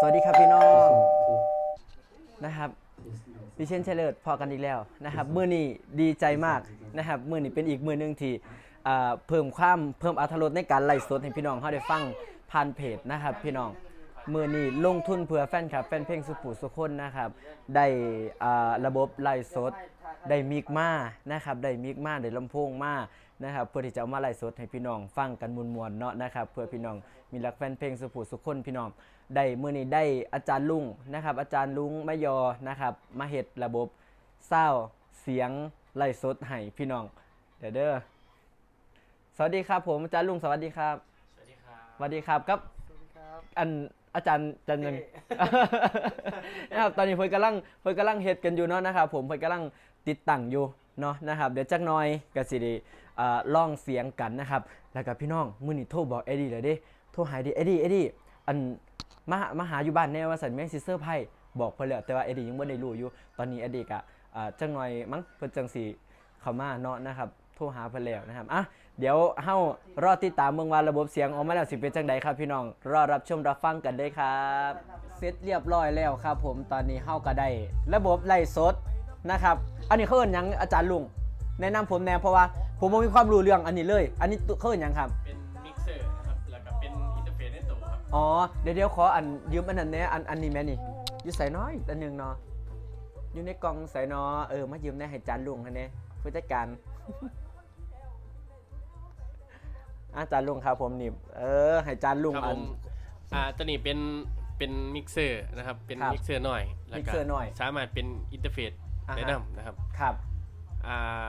สวัสดีครับพี่น้องนะครับดิเชนเชลเลอร์พอกันอีกแล้วนะครับมือนี้ดีใจมากนะครับมือนี้เป็นอีกมือหนึงที่อ่าเพิ่มความเพิ่มอรรถรสในการไลฟ์สดให้พี่น้องเขาได้ฟังผ่านเพจนะครับพี่น้องมือนี้ลงทุนเพื่อแฟนคลับแฟนเพลงสุปุสุคนนะครับได้อ่าระบบไลฟ์สดได้มิกมานะครับได้มิกมาได้ลำโพงมา นะครับเพื่อที่จะเอามาไลฟ์สดให้พี่น้องฟังกันมวลๆเนาะนะครับเพื่อพี่น้องมีรักแฟนเพลงสุภูสุขคนพี่น้องได้มื้อนี้ได้อาจารย์ลุงนะครับ อาจารย์ลุงมะยอนะครับมาเฮ็ดระบบเศร้าเสียงไลฟ์สดให้พี่น้องเดี๋ยวเด้อสวัสดีครับผมอาจารย์ลุงสวัสดีครับสวัสดีครับสวัสดีครับกับอันอาจารย์จันเงินนะครับตอนนี้เพิ่นกำลังเพิ่นกำลังเฮ็ดกันอยู่เนาะนะครับผมเพิ่นกำลังติดตั้งอยู่ เนาะนะครับเดี๋ยวจักหน่อยก็สิได้อ่าลองเสียงกันนะครับ แล้วก็พี่น้องมื้อนี้โทรบอกเอ็ดดี้เลยเด้โทรหาดดี้เอ็ดดี้เอ็ดดี้อันมาหามาหาอยู่บ้านแน่ว่าสันแม่งสิเซอร์ไพรส์บอกเพิ่นแล้วแต่ว่าเอ็ดดี้ยังบ่ได้รู้อยู่ตอนนี้เอ็ดดี้ก็อ่าจักหน่อยมั้งเพิ่นจังสิเข้ามาเนาะนะครับโทรหาเพิ่นแล้วนะครับอะเดี๋ยวเฮารอติดตามเมืองว่าระบบเสียงออกมาแล้วสิเป็นจังไดครับพี่น้องรอรับชมรับฟังกันได้ครับ เสร็จเรียบร้อยแล้วครับผมตอนนี้เฮาก็ได้ระบบไล่สด นะครับ อันนี้เขาเอิ้นหยังอาจารย์ลุงแนะนำผมแน่เพราะว่าผมบ่มีความรู้เรื่องอันนี้เลย อันนี้เขาเอิ้นหยังครับ เป็นมิกเซอร์นะครับ แล้วก็เป็นอินเทอร์เฟซในตัวครับ อ๋อเดี๋ยวเดี๋ยวขออันยืมอันนั้นแหน่อันอันนี้แม่นี่อยู่ใส่น้อยอันหนึงเนาะอยู่ในกล่องใส่เนาะเออมายืมได้ให้จานลุงคันนี้ผู้จัดการ อาจารย์ลุงครับผมนี่เออให้จานลุงครับอัผน มอ่าตัวนี้เป็นเป็นมิกเซอร์นะครับ เป็นครับมิกเซอร์หน่อย แล้วมิก็กเซอร์หน่อย สามารถเป็นอินเทอร์เฟซ อ่าฮะได้นำนะครับครับ อ่า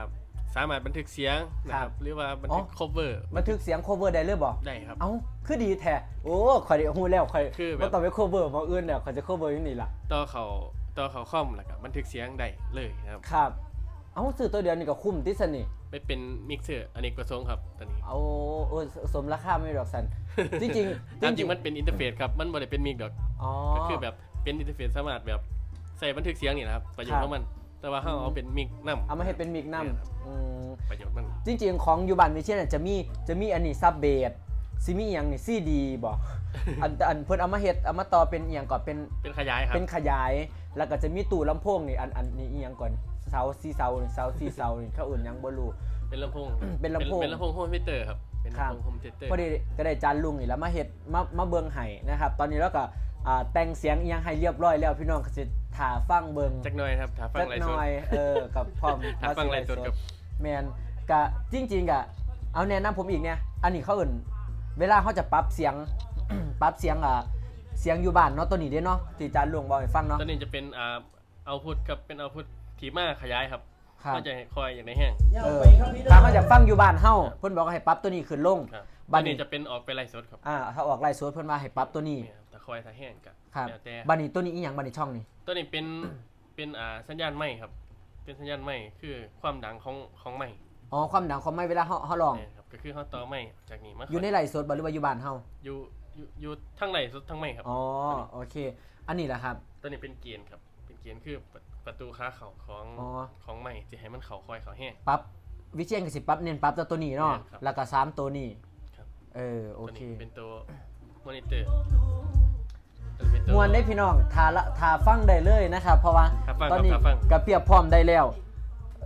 สามารถบันทึกเสียงนะคครัรับบหรือว่าบันทึก อ๋อโคเวอร์บันทึกเสียง cover ได้เลยบ่ได้ครับ เอ้าคือดีแท้โอ้ข่อยได้ฮู้แล้วข่อยคือแบบ บ่ต้องไป cover หมองอื่นแล้วข่อยจะ cover อยู่นี่ล่ะต่อเขาต่อเขาคอมแล้วก็บันทึกเสียงได้เลยนะครับครับ เอ้าซื้อตัวเดียวนี่ก็คุ้มติสนี่ไม่เป็นมิกเซอร์อเนกประสงค์ครับตัวนี้เอาเออสมราคาไม่ดอกสัน จริงๆตามจริงมันเป็นอินเทอร์เฟซครับมันบ่ได้เป็นมิกดอก อ๋อ ก็คือแบบเป็นอินเทอร์เฟซสามารถแบบใส่บันทึกเสียงนี่นะครับประโยชครัน์บของมัน แต่ว่าเขาเอาเป็นมิกนํเอามาเฮ็ดเป็นมิกเนี่ยครับนำอืมประโยชน์มันจริงๆของอยู่บ้านมิเช่นจะมีจะมีอันนี้ซับเบสซิมีอหยังนี่ซีดีบ่อันอันเพิ่นเอามาเฮ็ดเอามาต่อเป็นอหยังก่อนเป็นเป็นขยายครับเป็นขยาย แล้วก็จะมีตู้ลำโพงนี่อันอันนี้อหยังก่อนเสาซีเสานี่เสาซีเสานี่เขาอื่นหยังบ่รู้เป็นลำโพงเป็นลำโพงเป็นลำโพงโฮมเทเตอร์ครับเป็นครับลำโพงโฮมเทเตอร์พอดีก็ได้จานลุงนี่แล้วมาเฮ็ดมามาเบิ่งให้นะครับ ตอนนี้เราก็ อ่าแต่งเสียงอีหยังให้เรียบร้อยแล้วพี่น้องก็สิถ่าฟังเบิ่ง จักหน่อยครับถ้าฟังจักไรหสด น่อยเออกับพร้อมถ้าฟังไลฟ์สดกับ แมนกะจริง ๆกะเอาแนะนำผมอีกเนี่ยอันนี้เขาเอิ่น เวลาเขาจะปรับเสียง ปรับเสียงอะเสียงอยู่บ้านเนาะตัวนี้เด้เนาะที่จานลุงบอกให้ฟังเนาะตอนนี้จะเป็นอ่าเอาพุทกับเป็นเอาพุทที่มาขยายครับ ครับ ก็จะคอยอย่างในแห้ง เออถ้าเขาจะฟังอยู่บ้านเฮาเพิ่นบอกว่าให้ปรับตัวนี้ขึ้นลง ครับบับัดนนี้ นี้จะเป็นออกไปไลฟ์สดครับอ่าถ้าออกไลฟ์สดเพิ่นว่าให้ปรับตัวนี้เนี่ยครับแต่คอยถ้าแห้งกับครับแล้วแต่บัดนี้ตัวนี้อีหยังบัดนี้ช่องนี้ ตัวนี้เป็นเป็นอ่าสัญญาณไม้ครับ เป็นสัญญาณไม้คือความดังของของไม้อ๋อความดังของไม้เวลาเฮาเฮาร้อง เนี่ยครับก็คือเขาต่อไม้จากนี้มาอยู่ในไลฟ์สดบ่หรือว่าอยู่บ้านเฮาอยู่อยู่อยู่ทั้งไลฟ์สดทั้งไม้ครับ อ๋อโอเค อันนี้แหละครับ ตัวนี้เป็นเกียนครับ เป็นเกียนคือประประตูค้าเข่าของอ๋อ ของใหม่ที่ให้มันเข่าคอยเข่าแห้ง ปรับวิเชียนก็สิปรับเน้นปรับตัวตัวนี้เนาะแม่นครับแล้วก็สามตัวนี้ครับ เออโอตัวเคนี้เป็นตัวมอนิเตอร์ตัวนี้เป็นตัวมวนได้พี่น้องทาละทาฟังได้เลยนะครับ เพราะว่าครับฟังตอนนี้ครับฟัง กระเปียบพร้อมได้แล้ว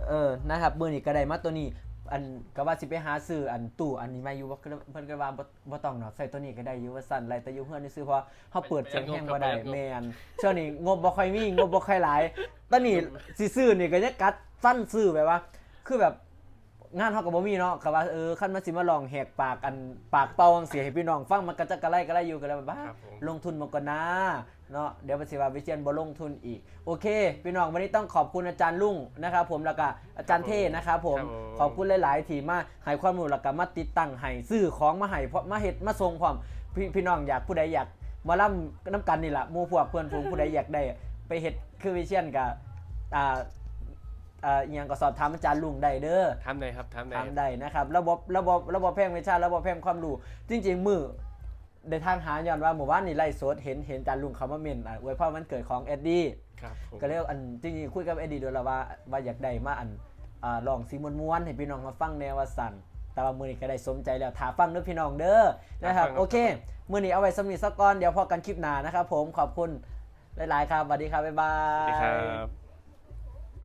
เออนะครับมือนี้ก็ได้มาตัวนี้ อันก็ว่าสิไปหาซื้ออันตู้อันนี้มาอยู่ว่าเพิ่นก็ว่าบ่บ่ต้องเนาะใส่ตัวนี้ก็ได้อยู่ว่าสั่นไรแต่อยู่เพื่อนนี่ซื้อเพราะเฮาเปิดเสียงแห้งบ่ได้แม่นช่วงนี้งบบ่ค่อยมีงบบ่ค่อยหลายตอนนี้สิซื้อนี่ก็ยังกัดฟันซื้อแบบว่า คือแบบ งานเฮาก็บ่มีเนาะก็ว่าเออคันมาสิมาลองแหกปากอันปากเป่าจังซี่ให้พี่น้องฟังมันก็จะกระไรกระไรอยู่ก็เลยแบบบ้าครับผม ลงทุนมาก่อนนะเนาะเดี๋ยวมันสิว่าวิเชียนบ่ลงทุนอีก โอเค พี่น้องวันนี้ต้องขอบคุณอาจารย์ลุงนะครับผมแล้วก็อาจารย์เท่นะครับผมครับผม ขอบคุณหลาย ๆ ที่มาให้ความรู้แล้วก็มาติดตั้งให้ซื้อของมาให้เพราะมาเฮ็ดมาส่งพร้อมพี่พี่น้องอยากผู้ใดอยากมาล่ำน้ำกันนี่แหละหมู่พวกเพื่อนฝูงผู้ใดอยากได้ ไปเฮ็ดคือวิเชียนกับอ่า อ่าอหยังก็สอบถามอาจารย์ลุงได้เด้อ ทำได้ครับทำได้ทำได้นะครับระบบระบบระบบแพงวิชาระบบแพงความรู้จริง ๆ มือในทางหาย้อนว่าหมู่บ้านนี่ไล่โซดเห็นเห็นอาจารย์ลุงเขามาเมนอะอวยพรวันเกิดของเอ็ดดี้ครับผม ก็เรียกอันจริงๆคุยกับเอ็ดดี้โดยแล้วว่าว่าอยากได้มาอันอ่าลองซีมวนๆให้พี่น้องมาฟังแนวว่าสั่นแต่ว่ามือนี้ก็ได้สมใจแล้วถาฟังเด้อพี่น้องเด้อนะครับถาฟังครับ โอเคมือนี้เอาไว้สำนีสักก่อนเดี๋ยวพอกันคลิปหน้านะครับผมขอบคุณหลายๆครับสวัสดีครับบ๊ายบาสวัสดีคยรับ